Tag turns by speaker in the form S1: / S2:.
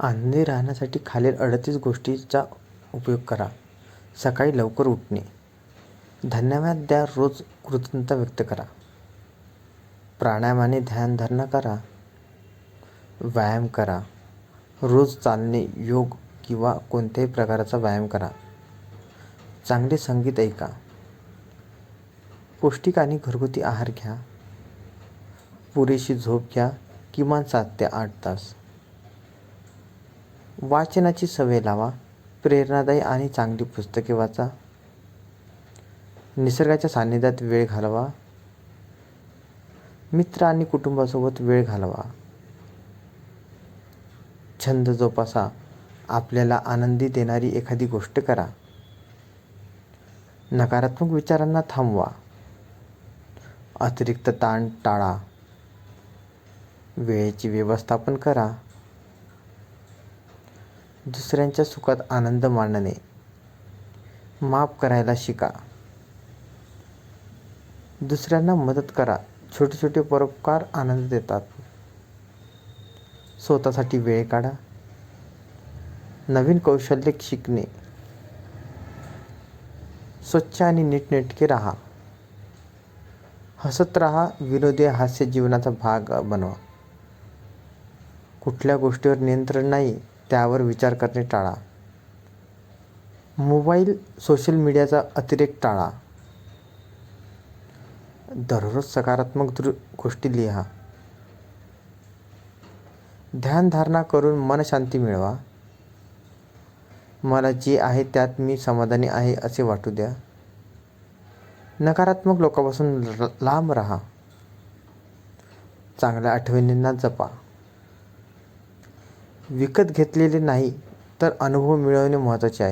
S1: आनंदी राहण्यासाठी खालील अडतीस गोष्टीचा उपयोग करा. सकाळी लवकर उठणे. धन्यवाद द्या रोज कृतज्ञता व्यक्त करा. प्राणायामाने ध्यानधारणा करा. व्यायाम करा. रोज चालणे योग किंवा कोणत्याही प्रकारचा व्यायाम करा. चांगले संगीत ऐका. पौष्टिक आणि घरगुती आहार घ्या. पुरेशी झोप घ्या. किमान सात ते आठ तास. वाचनाची सवय लावा. प्रेरणादायी आणि चांगली पुस्तके वाचा. निसर्गाच्या सान्निध्यात वेळ घालवा. मित्र आणि कुटुंबासोबत वेळ घालवा. छंद जोपासा. आपल्याला आनंदी देणारी एखादी गोष्ट करा. नकारात्मक विचारांना थांबवा. अतिरिक्त ताण टाळा. वेळेची व्यवस्थापन करा. दुसऱ्यांच्या सुखात आनंद मानणे माफ करायला शिका. दुसऱ्यांना मदत करा. छोटे छोटे परोपकार आनंद देतात. स्वतःसाठी वेळ काढा. नवीन कौशल्य शिकणे. स्वच्छ आणि नीटनेटके राहा. हसत राहा. विनोदी हास्य जीवनाचा भाग बनवा. कुठल्या गोष्टीवर नियंत्रण नाही. त्यावर विचार करणे टाळा. मोबाईल सोशल मीडियाचा अतिरेक टाळा. दररोज सकारात्मक दृ गोष्टी लिहा. ध्यानधारणा करून मनशांती मिळवा. मला जे आहे त्यात मी समाधानी आहे असे वाटू द्या. नकारात्मक लोकांपासून ल- लांब राहा. चांगल्या आठवणींना जपा. विकत घेतलेले नाही तर अनुभव मिळवणे महत्त्वाचे आहे.